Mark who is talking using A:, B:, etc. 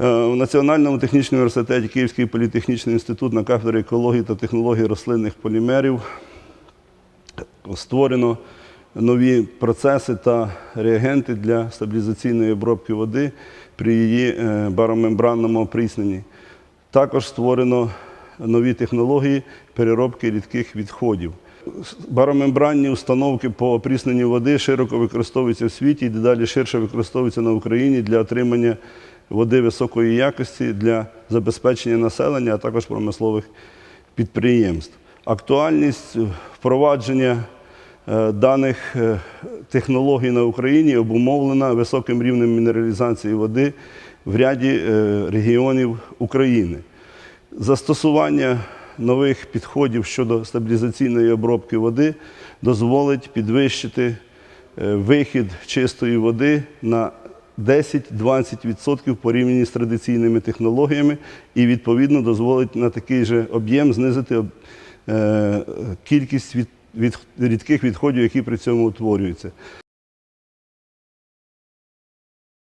A: в Національному технічному університеті Київський політехнічний інститут на кафедрі екології та технології рослинних полімерів створено нові процеси та реагенти для стабілізаційної обробки води при її е, баромембранному опрісненні. Також створено нові технології переробки рідких відходів. Баромембранні установки по опрісненню води широко використовуються в світі і дедалі ширше використовуються на Україні для отримання води високої якості для забезпечення населення, а також промислових підприємств. Актуальність впровадження е, даних е, технологій на Україні обумовлена високим рівнем мінералізації води в ряді е, регіонів України. Застосування нових підходів щодо стабілізаційної обробки води дозволить підвищити вихід чистої води на 10-20% порівняно з традиційними технологіями і відповідно дозволить на такий же об'єм знизити е, кількість від, від, рідких відходів, які при цьому утворюються.